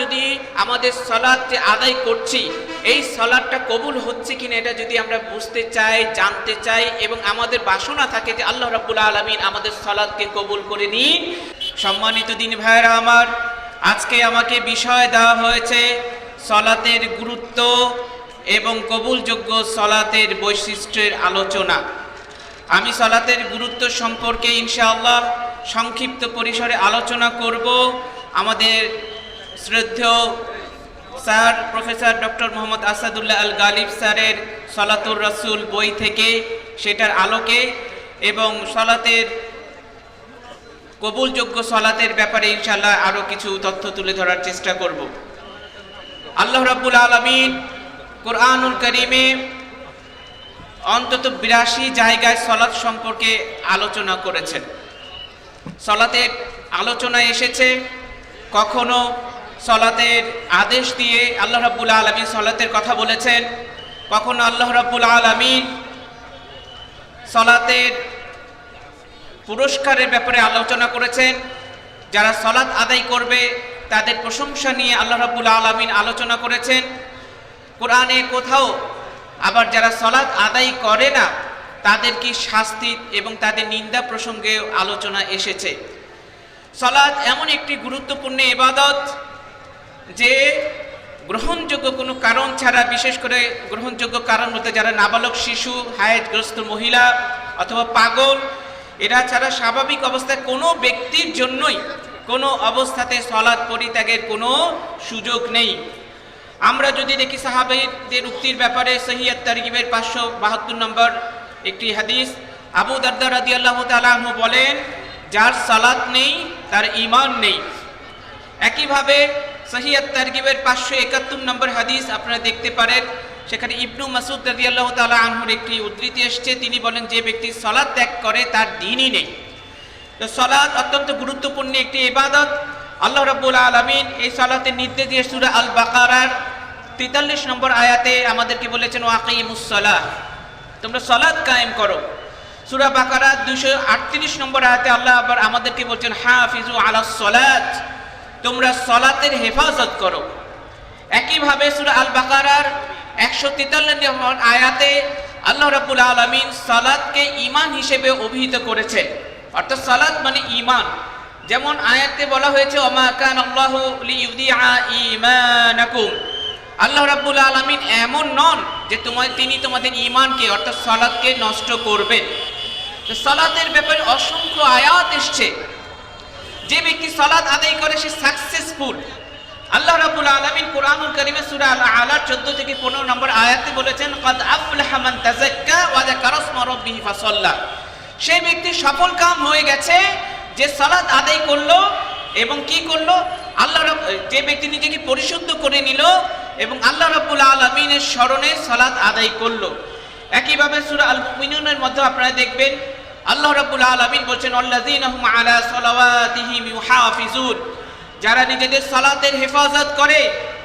যদি আমাদের সলাদ যে আদায় করছি, এই সলাদটা কবুল হচ্ছে কিনা এটা যদি আমরা বুঝতে চাই, জানতে চাই এবং আমাদের বাসনা থাকে যে আল্লাহ রাব্বুল আলমিন আমাদের সলাদকে কবুল করে নিন। সম্মানিত দিন ভাইরা আমার, আজকে আমাকে বিষয় দেওয়া হয়েছে সলাতের গুরুত্ব এবং কবুলযোগ্য সলাতের বৈশিষ্ট্যের আলোচনা। আমি সলাতের গুরুত্ব সম্পর্কে ইনশাআল্লাহ সংক্ষিপ্ত পরিসরে আলোচনা করব। আমাদের শ্রদ্ধেয় sir, professor doctor Muhammad Asadullah Al Ghalib স্যারের সলাতুর রসুল বই থেকে সেটার আলোকে এবং সলাতের, কবুলযোগ্য সলাতের ব্যাপারে ইনশাআল্লাহ আরও কিছু তথ্য তুলে ধরার চেষ্টা করব। আল্লাহ রাব্বুল আলমিন কোরআনুল করিমে অন্তত বিরাশি জায়গায় সলাৎ সম্পর্কে আলোচনা করেছেন। সলাতের আলোচনা এসেছে, কখনো সলাতের আদেশ দিয়ে আল্লাহ রাব্বুল আলমিন সলাতের কথা বলেছেন। কখনো আল্লাহ রাব্বুল আলমিন সলাতের পুরস্কারের ব্যাপারে আলোচনা করেছেন। যারা সলাৎ আদায় করবে, তাদের প্রশংসা নিয়ে আল্লাহ রাব্বুল আলমিন আলোচনা করেছেন। কোরআনে কোথাও আবার যারা সলাৎ আদায় করে না, তাদের কি শাস্তি এবং তাদের নিন্দা প্রসঙ্গে আলোচনা এসেছে? সলাৎ এমন একটি গুরুত্বপূর্ণ ইবাদত যে গ্রহণযোগ্য কোনো কারণ ছাড়া, বিশেষ করে গ্রহণযোগ্য কারণ বলতে যারা নাবালক শিশু, হায়াতগ্রস্ত মহিলা অথবা পাগল, এরা ছাড়া স্বাভাবিক অবস্থায় কোনো ব্যক্তির জন্যই কোনো অবস্থাতে সলাৎ পরিত্যাগের কোনো সুযোগ নেই। আমরা যদি দেখি সাহাবাইদের উক্তির ব্যাপারে সহিয়ত তারিগিবের পাঁচশো বাহাত্তর নম্বর একটি হাদিস, আবু দারদা রাদি আল্লাহ তালাহু বলেন, যার সালাত নেই, তার ইমান নেই। একইভাবে সহিয়ত তারগিবের পাঁচশো একাত্তর নম্বর হাদিস আপনারা দেখতে পারেন। সেখানে ইবনু মাসুদ রাজি তালা আনহুর একটি উদ্ধৃতি এসছে। তিনি বলেন, যে ব্যক্তি সলাৎ ত্যাগ করে, তার দিনই নেই। তো সলাৎ অত্যন্ত গুরুত্বপূর্ণ একটি ইবাদত। আল্লাহ রাব্বুল আলমিন এই সলাতের নির্দেশ দিয়ে সুরা আল বাকারার তেতাল্লিশ নম্বর আয়াতে আমাদেরকে বলেছেন ওয়াকিমুসলাহ তোমরা সলাৎ কায়েম করো। সুরা বাকারা দুশো আটত্রিশ নম্বর আয়াতে আল্লাহ আবার আমাদেরকে বলছেন, হাফিজু আলা সলাত। তোমরা সলাতের হেফাজত করো। একইভাবে সুরা আল বাকারার একশো তেতাল্লিশ আয়াতে আল্লাহ রাবুল আলমিন সালাদকে ইমান হিসেবে অভিহিত করেছে। অর্থাৎ সালাদ মানে ইমান যেমন আয়াতে বলা হয়েছে আল্লাহ রাব্বুল আলামিন এমন নন যে তোমার তিনি তোমাদের ঈমানকে, অর্থাৎ সালাতকে নষ্ট করবেন। সালাতের ব্যাপারে অসংখ্য আয়াত এসছে। যে ব্যক্তি সালাত আদায় করে, সে সাকসেসফুল আল্লাহ রাব্বুল আলামিন কোরআনুল কারীমে সূরা আল আলার 14 থেকে 15 নম্বর আয়াতে বলেছেন, কাদ আফলাহা মান তাযাক্কা ওয়া যাকারা ইসমা রাব্বিহি ফাসাল্লা। সেই ব্যক্তি সফল কাম হয়ে গেছে, যে সালাত আদায় করল এবং কি করল? আল্লাহ যে ব্যক্তি নিজেকে পরিশুদ্ধ করে নিল এবং আল্লাহ রাব্বুল আলামিনের স্মরণে সালাত আদায় করল। একইভাবে সূরা আল মুমিনুনের মধ্যে আপনারা দেখবেন আল্লাহ রাব্বুল আলামিন বলছেন আল্লাযীনা হুম আলা সালাওয়াতিহিম ইউহাফিজুন। যারা নিজেদের সালাতের হেফাজত করে,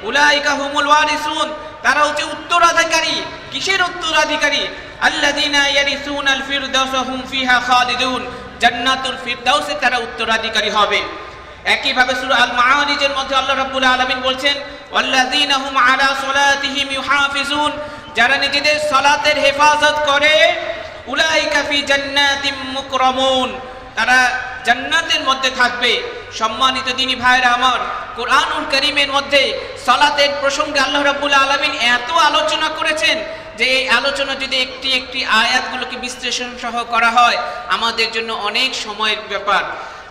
উলাইকা হুমুল ওয়ারিসুন, তারা হচ্ছে উত্তরাধিকারী। কিসের উত্তরাধিকারী? আল্লাযীনা ইয়ারিসুনাল ফিরদাউস হুম ফিহা খালিদুন। জান্নাতুল ফিরদাউসে তারা উত্তরাধিকারী হবে। একইভাবে সূরা আল মাআরিজের মধ্যে আল্লাহ রাব্বুল আলামিন বলছেন, ওয়াল্লাযীনা হুম আলা সালাতিহিম ইউহাফিজুন। যারা নিজেদের সালাতের হেফাজত করে উলাইকা ফি জান্নাতিম মুকরামুন। তারা জান্নাতের মধ্যে থাকবে। সম্মানিত দিনী ভাইরা আমার, কোরআনুল করিমের মধ্যে সালাতের প্রসঙ্গে আল্লাহ রাব্বুল আলামিন এত আলোচনা করেছেন যে এই আলোচনা যদি একটি একটি আয়াতগুলোকে বিশ্লেষণ সহ করা হয়, আমাদের জন্য অনেক সময়ের ব্যাপার।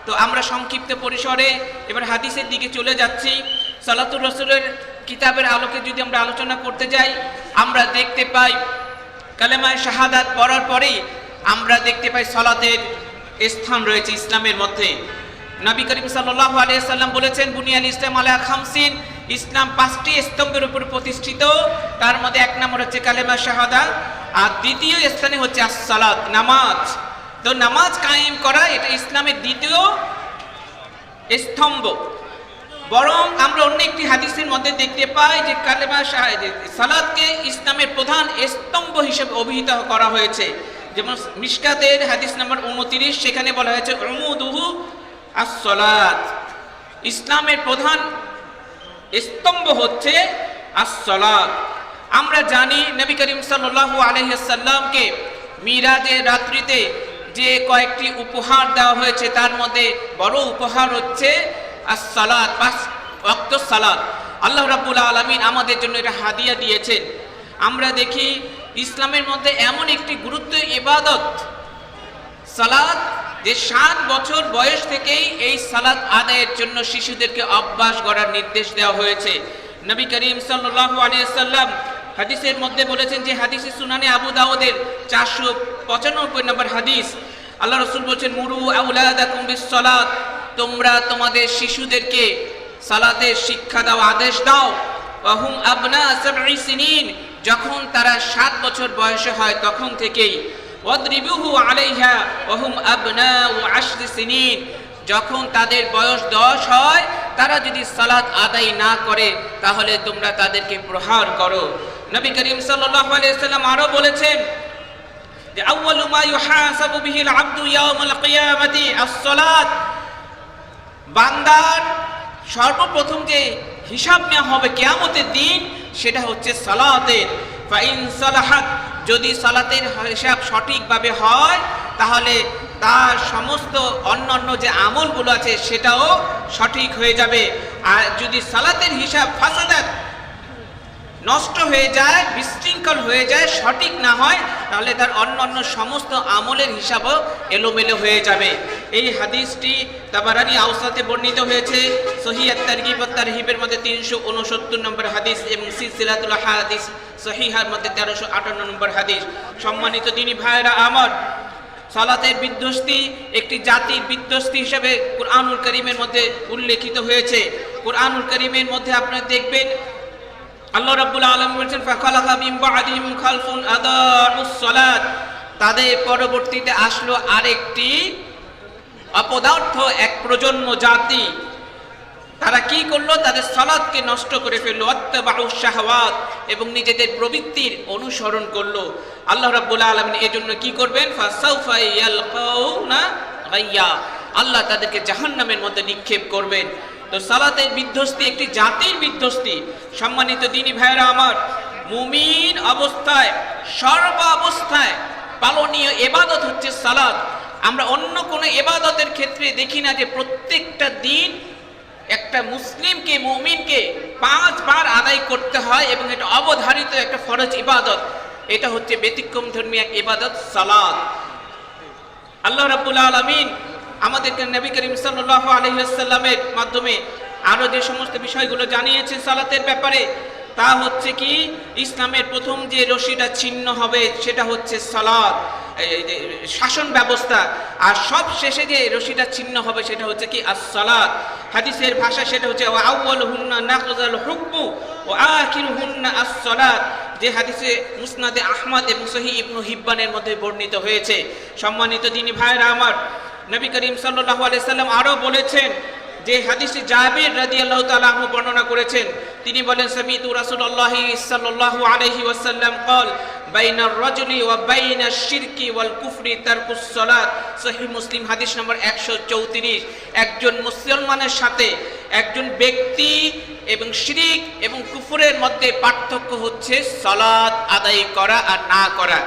তো আমরা সংক্ষিপ্ত পরিসরে এবার হাদিসের দিকে চলে যাচ্ছি। সালাতুর রসুলের কিতাবের আলোকে যদি আমরা আলোচনা করতে যাই, আমরা দেখতে পাই কালেমায় শাহাদাত পড়ার পরেই আমরা দেখতে পাই সালাতের স্থান রয়েছে ইসলামের মধ্যে। নবী করিম সাল্লাল্লাহু আলাইহি সাল্লাম বলেছেন, বুনিয়াল ইসলাম আলা খামসিন ইসলাম পাঁচটি স্তম্ভের উপর প্রতিষ্ঠিত। তার মধ্যে এক নম্বর হচ্ছে কালেমা শাহাদাত আর দ্বিতীয় স্থানে হচ্ছে as-সালাত নামাজ। তো নামাজ কায়েম করা এটা ইসলামের দ্বিতীয় স্তম্ভ। বরং আমরা অন্য একটি হাদিসের মধ্যে দেখতে পাই যে কালেমা সালাদকে ইসলামের প্রধান স্তম্ভ হিসেবে অভিহিত করা হয়েছে। যেমন মিশকাতের হাদিস নাম্বার উনতিরিশ, সেখানে বলা হয়েছে, উমুদুহু আস-সালাত। ইসলামের প্রধান স্তম্ভ হচ্ছে আসসালাত। আমরা জানি নবী করিম সাল্লাল্লাহু আলাইহি সাল্লামকে মিরাজের রাত্রিতে যে কয়েকটি উপহার দেওয়া হয়েছে, তার মধ্যে বড় উপহার হচ্ছে আসসালাত পাঁচ ওয়াক্ত সালাত। আল্লাহ রাব্বুল আলামিন আমাদের জন্য এটা হাদিয়া দিয়েছেন। আমরা দেখি ইসলামের মধ্যে এমন একটি গুরুত্ব ইবাদত সালাদ যে সাত বছর বয়স থেকেই এই সালাদ আদায়ের জন্য শিশুদেরকে অভ্যাস করার নির্দেশ দেওয়া হয়েছে। নবী করিম সাল্লাম হাদিসের মধ্যে বলেছেন যে হাদিসে সুনানে আবু দাউদের চারশো পঁচানব্বই নম্বর হাদিস। আল্লাহ রসুল বলছেন, মুরু বিসসালাত। তোমরা তোমাদের শিশুদেরকে সালাতের শিক্ষা দাও, আদেশ দাও। ওয়াহুম আবনা সিনিন। যখন তারা সাত বছর বয়সে হয়, তখন থেকেই ওয়াদরিবুহু আলাইহা ওয়াহুম আবনাউ আশরি সিনিন। যখন তাদের বয়স দশ হয়, তারা যদি সালাত আদায় না করে, তাহলে তোমরা তাদেরকে প্রহার করো। নবী করিম সাল্লাল্লাহু আলাইহি সাল্লাম আরও বলেছেন, যে আউয়ালু মা ইউহাসাবু বিহিল আব্দু ইয়াউমাল কিয়ামাতি, আস-সালাত। বান্দার সর্বপ্রথম যে হিসাব নেওয়া হবে কেয়ামতের দিন, সেটা হচ্ছে সালাতের। সালাহাত, যদি সালাতের হিসাব সঠিকভাবে হয়, তাহলে তার সমস্ত অন্যান্য যে আমলগুলো আছে, সেটাও সঠিক হয়ে যাবে। আর যদি সালাতের হিসাব ফাসাদাত নষ্ট হয়ে যায়, বিশৃঙ্খল হয়ে যায়, সঠিক না হয়, তাহলে তার অন্যান্য সমস্ত আমলের হিসাবও এলোমেলো হয়ে যাবে। এই হাদিসটি তাবারানি আউসাতে বর্ণিত হয়েছে। সহিয়াত তারগিব ও তারহিবের মধ্যে তিনশো উনসত্তর নম্বর হাদিস এবং সিলসিলাতুল হাদিস সহিহার মধ্যে তেরোশো আটান্ন নম্বর হাদিস। সম্মানিত তিনি ভাইরা আমার সালাতের বিধ্বস্তি একটি জাতির বিধ্বস্তি হিসেবে কোরআনুল করিমের মধ্যে উল্লেখিত হয়েছে। কোরআনুল করিমের মধ্যে আপনারা দেখবেন আল্লাহ রাব্বুল আলামিন বলেছেন, ফাখালাকা মিন বাদিহিম খালফুন আদাউস সালাত। তাদের পরবর্তীতে আসলো আরেকটি অপদার্থ, এক প্রজন্ম জাতি। তারা কি করল? তাদের সালাদকে নষ্ট করে ফেলল। অত্যাবাউ শাহওয়াত এবং নিজেদের প্রবৃত্তির অনুসরণ করল। আল্লাহ রাব্বুল আলামিন এজন্য কি করবেন? ফাসাউফা ইয়ালকাউনা গাইয়া। আল্লাহ তাদেরকে জাহান্নামের মধ্যে নিক্ষেপ করবেন। তো সালাতের বিধ্বস্তি, একটি জাতির বিধ্বস্তি। সম্মানিত দিনী ভাইরা আমার, মুমিন অবস্থায়, সর্ব অবস্থায় পালনীয় এবাদত হচ্ছে সালাত। আমরা অন্য কোনো এবাদতের ক্ষেত্রে দেখি না যে প্রত্যেকটা দিন একটা মুসলিমকে, মুমিনকে পাঁচবার আদায় করতে হয় এবং এটা অবধারিত একটা ফরজ ইবাদত। এটা হচ্ছে ব্যতিক্রম ধর্মী এক ইবাদত সালাদ আল্লাহ রাব্বুল আলামিন আমাদেরকে নবী করিম সাল্লাল্লাহু আলাইহি ওয়াসাল্লামের মাধ্যমে আরও যে সমস্ত বিষয়গুলো জানিয়েছেন সালাতের ব্যাপারে, তা হচ্ছে কি, ইসলামের প্রথম যে রশিটা ছিন্ন হবে সেটা হচ্ছে যে শাসন ব্যবস্থা, আর সব শেষে যে রশিটা ছিন্ন হবে সেটা হচ্ছে কি as-সালাত হাদিসের ভাষা সেটা হচ্ছে ও ওয়া আউয়ালুহুন্না নাকজাল হুকমু ওয়া আখিরুহুন্না as-সালাত যে হাদিসে মুসনাদে আহমদ এবং সহি ইবনু হিব্বানের মধ্যে বর্ণিত হয়েছে। সম্মানিত দিনী ভাইরা আমার নবী করিম সাল্লাহ আলাইসাল্লাম আরও বলেছেন যে হাদিসে জাবির রাজি আল্লাহ তালাহ বর্ণনা করেছেন। তিনি বলেন, সামিতু রাসুল্লাহি সাল্লাহ আলহি ওয়াসাল্লাম কল বাইনা রজলি ওয়া বাইনা শিরকি ওয়াল কুফরি তার কুসলাত সহি মুসলিম হাদিস নম্বর একশো চৌত্রিশ। একজন মুসলমানের সাথে একজন ব্যক্তি এবং শিরিক এবং কুফুরের মধ্যে পার্থক্য হচ্ছে সলাদ আদায় করা আর না করা।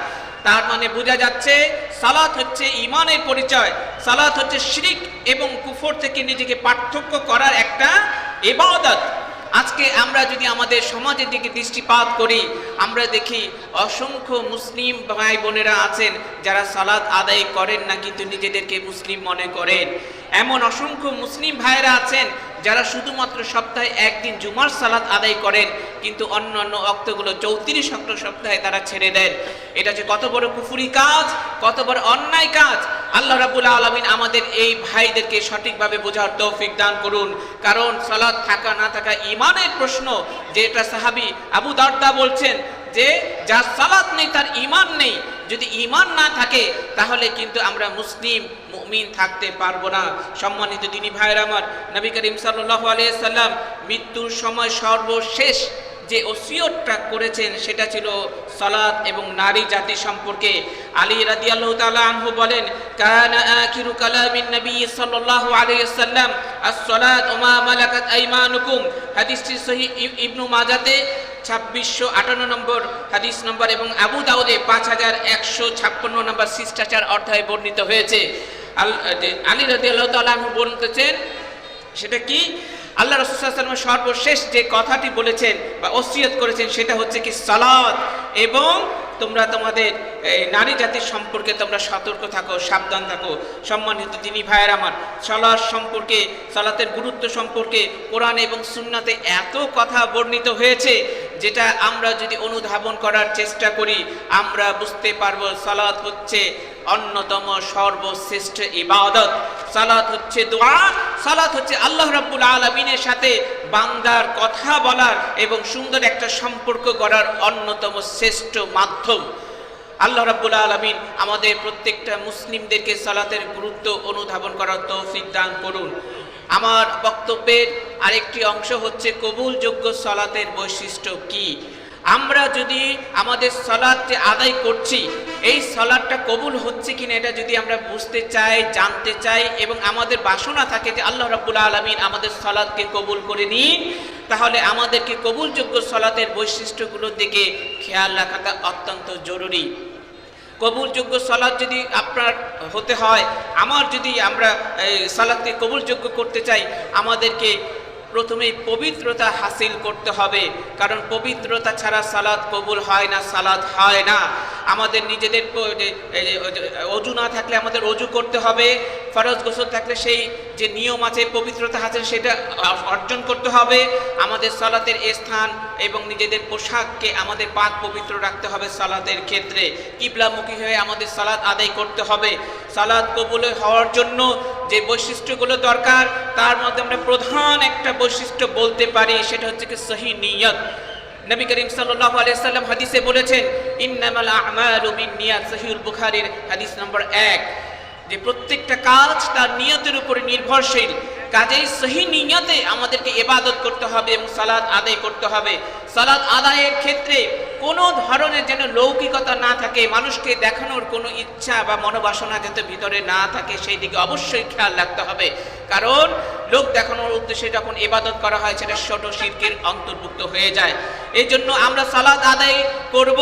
তার মানে বোঝা যাচ্ছে সালাত হচ্ছে ইমানের পরিচয়। সালাত হচ্ছে শিরিক এবং কুফর থেকে নিজেকে পার্থক্য করার একটা ইবাদত। আজকে আমরা যদি আমাদের সমাজের দিকে দৃষ্টিপাত করি, আমরা দেখি অসংখ্য মুসলিম ভাই বোনেরা আছেন যারা সালাদ আদায় করেন না, কিন্তু নিজেদেরকে মুসলিম মনে করেন। এমন অসংখ্য মুসলিম ভাইরা আছেন যারা শুধুমাত্র সপ্তাহে একদিন জুমার সালাত আদায় করেন, কিন্তু অন্য অন্য অক্তগুলো চৌত্রিশ অক্ট সপ্তাহে তারা ছেড়ে দেন। এটা যে কত বড় কুফুরি কাজ, কত বড় অন্যায় কাজ আল্লাহ রাবুল আলমিন আমাদের এই ভাইদেরকে সঠিকভাবে বোঝার তৌফিক দান করুন। কারণ সালাদ থাকা, না থাকা ইমানের প্রশ্ন যেটা সাহাবি আবু দারদা বলছেন যে, যার সালাত নেই, তার ইমান নেই। যদি ইমান না থাকে, তাহলে কিন্তু আমরা মুসলিম, মুমিন থাকতে পারব না। সম্মানিত দিনী ভাইয়ের আমার, নবী করিম সাল্লাল্লাহু আলাইহি সাল্লাম মৃত্যুর সময় সর্বশেষ যে ওসিয়তটা করেছেন সেটা ছিল সালাত এবং নারী জাতি সম্পর্কে। আলী রাদিয়াল্লাহু তাআলা আনহু বলেন ইবনু ছাব্বিশশো আটান্ন নম্বর হাদিস নম্বর এবং দাউদে পাঁচ হাজার একশো ছাপ্পান্ন নম্বর শিষ্টাচার বর্ণিত হয়েছে। সেটা কি? আল্লাহ রসুলামের সর্বশেষ যে কথাটি বলেছেন বা ওসিয়ত করেছেন সেটা হচ্ছে কি সালাদ এবং তোমরা তোমাদের, এই নারী জাতির সম্পর্কে তোমরা সতর্ক থাকো, সাবধান থাকো। সম্মানিত তিনি ভাইয়ের আমার সলাদ সম্পর্কে, সালাতের গুরুত্ব সম্পর্কে কোরআন এবং সুন্নাতে এত কথা বর্ণিত হয়েছে, যেটা আমরা যদি অনুধাবন করার চেষ্টা করি, আমরা বুঝতে পারব সালাত হচ্ছে অন্যতম সর্বশ্রেষ্ঠ ইবাদত। সালাত হচ্ছে দোয়া, সালাত হচ্ছে আল্লাহ রাব্বুল আলমিনের সাথে বান্দার কথা বলার এবং সুন্দর একটা সম্পর্ক গড়ার অন্যতম শ্রেষ্ঠ মাধ্যম। আল্লাহ রাব্বুল আলমিন আমাদের প্রত্যেকটা মুসলিমদেরকে সালাতের গুরুত্ব অনুধাবন করার তৌফিক দান করুন। আমার বক্তব্যের আরেকটি অংশ হচ্ছে কবুলযোগ্য সালাতের বৈশিষ্ট্য কি? আমরা যদি আমাদের সলাদ যে আদায় করছি, এই সলাদটা কবুল হচ্ছে কিনা এটা যদি আমরা বুঝতে চাই, জানতে চাই এবং আমাদের বাসনা থাকে যে আল্লাহ রাব্বুল আলমিন আমাদের সলাদকে কবুল করে নিন, তাহলে আমাদেরকে কবুলযোগ্য সলাতের বৈশিষ্ট্যগুলোর দিকে খেয়াল রাখাটা অত্যন্ত জরুরি। কবুলযোগ্য সালাদ যদি আপনার হতে হয়, আমার যদি আমরা সালাদকে কবুলযোগ্য করতে চাই, আমাদেরকে প্রথমেই পবিত্রতা হাসিল করতে হবে, কারণ পবিত্রতা ছাড়া সালাদ কবুল হয় না, সালাদ হয় না। আমাদের নিজেদের অজু না থাকলে আমাদের অজু করতে হবে, ফরজ গোসল থাকলে সেই যে নিয়ম আছে, পবিত্রতা হাসিল সেটা অর্জন করতে হবে। আমাদের সালাতের স্থান এবং নিজেদের পোশাককে আমাদের পাক পবিত্র রাখতে হবে সালাতের ক্ষেত্রে। কিবলামুখী হয়ে আমাদের সালাদ আদায় করতে হবে। সালাদ কবুল হওয়ার জন্য যে বৈশিষ্ট্যগুলো দরকার, তার মধ্যে আমরা প্রধান একটা বৈশিষ্ট্য বলতে পারি, সেটা হচ্ছে কি সহি নিয়ত। নবী করিম সাল্লাল্লাহু আলাইহি সাল্লাম হাদিসে বলেছেন, ইন্নামাল আ'মালু বিন্নিয়াত সহিহুল বুখারীর হাদিস নম্বর এক। যে প্রত্যেকটা কাজ তার নিয়তের উপরে নির্ভরশীল। কাজেই সহি নিয়তে আমাদেরকে এবাদত করতে হবে এবং সালাদ আদায় করতে হবে। সালাদ আদায়ের ক্ষেত্রে কোনো ধরনের যেন লৌকিকতা না থাকে, মানুষকে দেখানোর কোনো ইচ্ছা বা মনোবাসনা যাতে ভিতরে না থাকে সেই দিকে অবশ্যই খেয়াল রাখতে হবে। কারণ লোক দেখানোর উদ্দেশ্যে যখন এবাদত করা হয়, সেটা ছোট শিল্পের অন্তর্ভুক্ত হয়ে যায়। এই জন্য আমরা সালাদ আদায় করব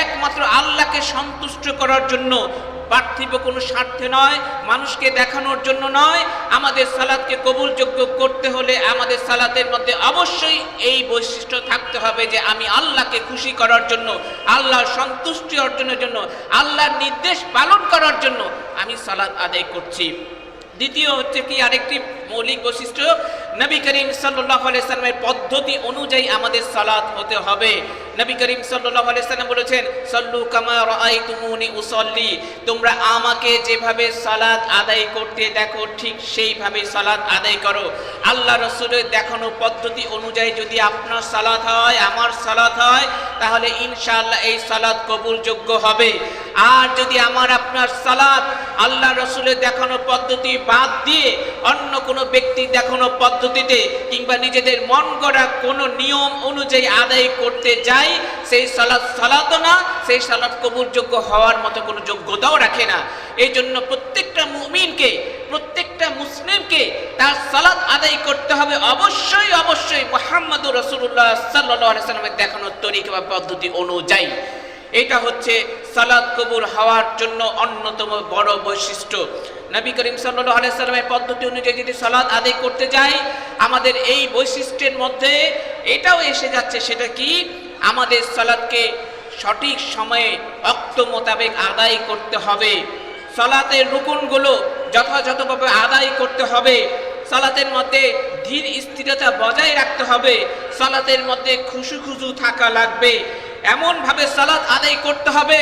একমাত্র আল্লাহকে সন্তুষ্ট করার জন্য। পার্থিব কোনো স্বার্থে নয়, মানুষকে দেখানোর জন্য নয়। আমাদের সালাদকে কবুলযোগ্য করতে হলে আমাদের সালাতের মধ্যে অবশ্যই এই বৈশিষ্ট্য থাকতে হবে যে আমি আল্লাহকে খুশি করার জন্য, আল্লাহর সন্তুষ্টি অর্জনের জন্য, আল্লাহর নির্দেশ পালন করার জন্য আমি সালাদ আদায় করছি। দ্বিতীয় হচ্ছে কি? আরেকটি মৌলিক বৈশিষ্ট্য নবী করিম সাল্লামের পদ্ধতি অনুযায়ী আমাদের সালাত হতে হবে। নবী করিম সাল্লাম বলেছেন, সল্লু কামা রাআইতুমুনি উসল্লি। তোমরা আমাকে যেভাবে সালাদ আদায় করতে দেখো, ঠিক সেইভাবে সালাদ আদায় করো। আল্লাহ রসুলের দেখানো পদ্ধতি অনুযায়ী যদি আপনার সালাদ হয়, আমার সালাদ হয়, তাহলে ইনশাআল্লাহ এই সালাদ কবুলযোগ্য হবে। আর যদি আমার আপনার সালাদ আল্লাহ রসুলের দেখানো পদ্ধতি বাদ দিয়ে অন্য কোনো ব্যক্তি দেখানো পদ্ধতিতে কিংবা নিজেদের মন গড়া কোনো নিয়ম অনুযায়ী আদায় করতে যাই, সেই সালাত সালাতও না, সেই সালাত কবুলযোগ্য হওয়ার মতো কোনো যোগ্যতাও রাখে না। এই জন্য প্রত্যেকটা মুমিনকে, প্রত্যেকটা মুসলিমকে তার সালাত আদায় করতে হবে। অবশ্যই অবশ্যই মোহাম্মদুর রসুল্লাহ সাল্লাহ সাল্লামের দেখানোর তরিকা বা পদ্ধতি অনুযায়ী। এটা হচ্ছে সালাদ কবুল হওয়ার জন্য অন্যতম বড় বৈশিষ্ট্য। নবী করিম সাল্লাহ আলাইসাল্লামের পদ্ধতি অনুযায়ী যদি সলাদ আদায় করতে যাই, আমাদের এই বৈশিষ্ট্যের মধ্যে এটাও এসে যাচ্ছে, সেটা কি? আমাদের সালাদকে সঠিক সময়ে অক্ত মোতাবেক আদায় করতে হবে। সালাতের রুকুনগুলো যথাযথভাবে আদায় করতে হবে। সালাতের মধ্যে ধীর স্থিরতা বজায় রাখতে হবে। সালাতের মধ্যে খুশু খুশু থাকা লাগবে। এমনভাবে সালাত আদায় করতে হবে,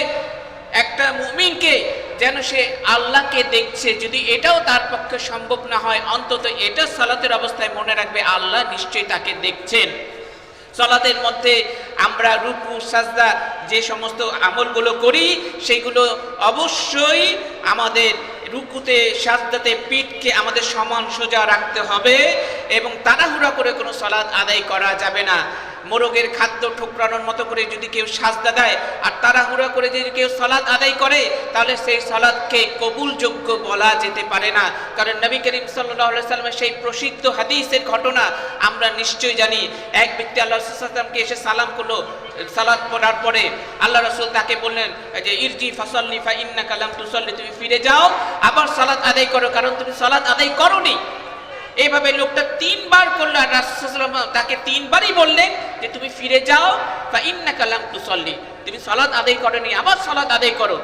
একটা মুমিনকে যেন সে আল্লাহকে দেখছে। যদি এটাও তার পক্ষে সম্ভব না হয়, অন্তত এটা সালাতের অবস্থায় মনে রাখবে, আল্লাহ নিশ্চয়ই তাকে দেখছেন। সলাতের মধ্যে আমরা রুকু, সাজদা, যে সমস্ত আমলগুলো করি, সেগুলো অবশ্যই আমাদের রুকুতে, সাজদাতে, পিঠকে আমাদের সমান সোজা রাখতে হবে এবং তাড়াহুড়া করে কোনো সলাদ আদায় করা যাবে না। মোরগের খাদ্য ঠোকরানোর মতো করে যদি কেউ সাজদা দেয় আর তাড়াহুড়া করে যদি কেউ সলাদ আদায় করে, তাহলে সেই সলাদকে কবুলযোগ্য বলা যেতে পারে না। কারণ নবী করিম সাল্লাহ সাল্লামের সেই প্রসিদ্ধ হাদিসের ঘটনা আমরা নিশ্চয়ই জানি। এক ব্যক্তি আল্লাহ রসুলামকে এসে সালাম করল সালাদ পড়ার পরে আল্লাহ রসুল তাকে বললেন যে ইরজি ফাসল্লি ফা ইন্না কালাম তুসল্লি, তুমি ফিরে যাও, আবার সালাত আদায় করো, কারণ তুমি সালাত আদায় করোনি। এইভাবে লোকটা তিনবার করল আর রাসূলুল্লাহ তাকে তিনবারই বললেন যে, তুমি ফিরে যাও বা ইন্না কালাম তুসল্লি, তুমি সালাত আদায় করোনি, আবার সালাত আদায় করো।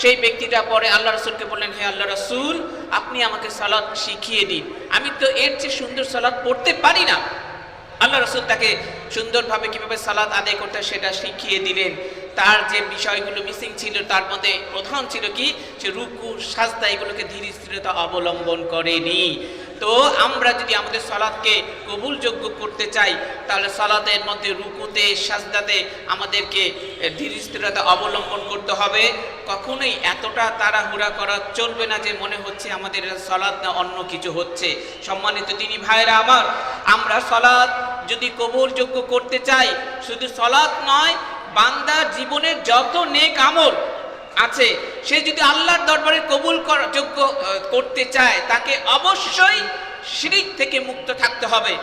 সেই ব্যক্তিটা পরে আল্লাহ রসুলকে বললেন, হে আল্লাহ রসুল, আপনি আমাকে সালাত শিখিয়ে দিন। আমি তো এর চেয়ে সুন্দর সালাত পড়তে পারি না। আল্লাহ রসুল তাকে সুন্দরভাবে কীভাবে সালাদ আদায় করতে সেটা শিখিয়ে দিলেন। তার যে বিষয়গুলো মিসিং ছিল, তার মধ্যে প্রধান ছিল কি? যে রুকু, সাজদা এগুলোকে ধীর স্থিরতা অবলম্বন করেনি। তো আমরা যদি আমাদের সালাদকে কবুলযোগ্য করতে চাই, তাহলে সালাতের মধ্যে রুকুতে, সাজদাতে আমাদেরকে ধীর স্থিরতা অবলম্বন করতে হবে। কখনোই এতটা তাড়াহুড়া করা চলবে না যে মনে হচ্ছে আমাদের সলাদ না অন্য কিছু হচ্ছে। সম্মানিত তিনি ভাইরা আমার, আমরা সলাদ যদি কবুলযোগ্য করতে চাই, শুধু সলাদ নয়, বান্দার জীবনের যত নেক আমল আছে, সে যদি আল্লাহর দরবারে কবুল যোগ্য করতে চায়, তাকে অবশ্যই শিরিক থেকে মুক্ত থাকতে হবে।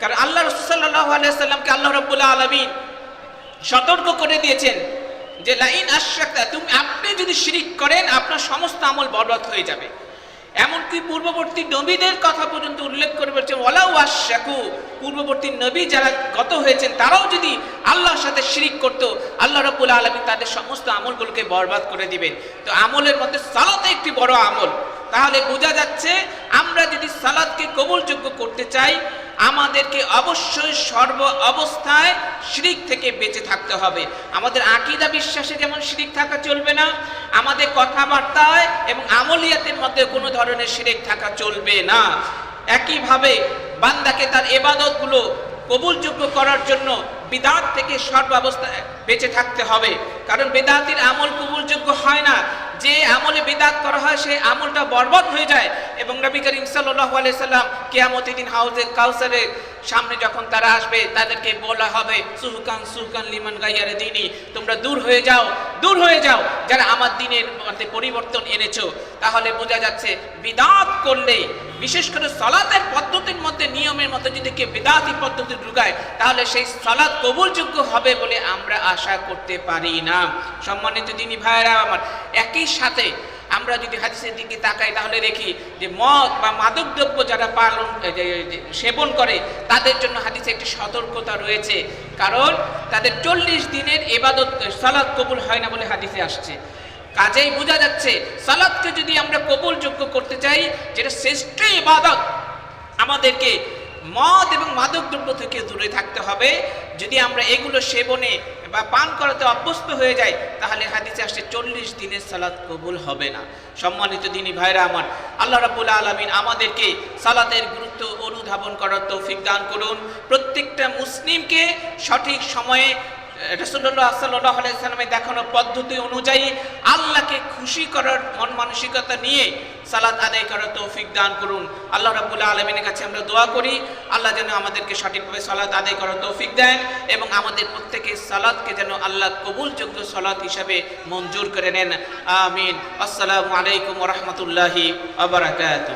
কারণ আল্লাহ রসুল্লাহ আলাইসাল্লামকে আল্লাহ রব্বুল্লাহ আলমিন সতর্ক করে দিয়েছেন যে, লাইন আশ্রাক্তা, তুমি, আপনি যদি শিরিক করেন, আপনার সমস্ত আমল বরবাদ হয়ে যাবে। এমনকি পূর্ববর্তী নবীদের কথা পর্যন্ত উল্লেখ করে বলছেন ওলাউ আশাকু পূর্ববর্তী নবী যারা গত হয়েছেন, তারাও যদি আল্লাহর সাথে শিরিক করত, আল্লাহ রবুল আলমী তাদের সমস্ত আমলগুলোকে বরবাদ করে দিবেন। তো আমলের মধ্যে সালাতে একটি বড় আমল। তাহলে বোঝা যাচ্ছে, আমরা যদি সালাদকে কবলযোগ্য করতে চাই আমাদেরকে অবশ্যই সর্ব অবস্থায় শিরিক থেকে বেঁচে থাকতে হবে। আমাদের আকিদা বিশ্বাসে যেমন শিরিক থাকা চলবে না, আমাদের কথাবার্তায় এবং আমলিয়াতের মধ্যে কোনো ধরনের শিরিক থাকা চলবে না। একইভাবে বান্দাকে তার এবাদতগুলো কবুলযোগ্য করার জন্য বিদাত থেকে সর্বাবস্থায় বেঁচে থাকতে হবে। কারণ বেদাতির আমল কবুলযোগ্য হয় না। যে আমলে বেদাত করা হয়, সেই আমলটা বরবাদ হয়ে যায়। এবং নবী করিম সাল্লাল্লাহু আলাইহি সাল্লাম কিয়ামতের দিন হাউজে কাউসারের সামনে যখন তারা আসবে, তাদেরকে বলা হবে, সুহকান, সুহুকান লিমান গাইয়ারে দিনী, তোমরা দূর হয়ে যাও, দূর হয়ে যাও। যারা আমার দিনের মধ্যে পরিবর্তন এনেছো, তাহলে বোঝা যাচ্ছে বিদাত করলে, বিশেষ করে সলাতের পদ্ধতির মধ্যে, নিয়মের মধ্যে যদি কেউ বিদাতি পদ্ধতি ঢুকায়, তাহলে সেই সলাৎ কবুলযোগ্য হবে বলে আমরা আশা করতে পারি না। সম্মানিত যিনি ভাইয়েরা আমার, একই সাথে আমরা যদি হাদিসের দিকে তাকাই, তাহলে দেখি যে মদ বা মাদকদ্রব্য যারা পালন সেবন করে, তাদের জন্য হাদিসে একটি সতর্কতা রয়েছে। কারণ তাদের চল্লিশ দিনের এবাদত সালাদ কবুল হয় না বলে হাদিসে আসছে। কাজেই বোঝা যাচ্ছে, সালাদকে যদি আমরা কবুলযোগ্য করতে চাই, যেটা শ্রেষ্ঠ ইবাদত আমাদেরকে মদ এবং মাদকদ্রব্য থেকে দূরে থাকতে হবে। যদি আমরা এগুলো সেবনে বা পান করাতে অভ্যস্ত হয়ে যাই, তাহলে হাদিসে আসছে চল্লিশ দিনের সালাদ কবুল হবে না। সম্মানিত দিনী ভাইরা আমার, আল্লাহ রাবুল আলমিন আমাদেরকে সালাতের গুরুত্ব অনুধাবন করার তৌফিক দান করুন। প্রত্যেকটা মুসলিমকে সঠিক সময়ে রসুল্লাহ সাল্লাহ আলাইসালামের দেখানো পদ্ধতি অনুযায়ী আল্লাহকে খুশি করার মন মানসিকতা নিয়ে সালাত আদায় করার তৌফিক দান করুন। আল্লাহ রাবুল্লাহ আলমিনের কাছে আমরা দোয়া করি, আল্লাহ যেন আমাদেরকে সঠিকভাবে সালাত আদায় করার তৌফিক দেন এবং আমাদের প্রত্যেকের সালাদকে যেন আল্লাহ কবুলযোগ্য সালাত হিসাবে মঞ্জুর করে নেন। আমিন। আসসালামু আলাইকুম রহমতুল্লাহি আবরাকাত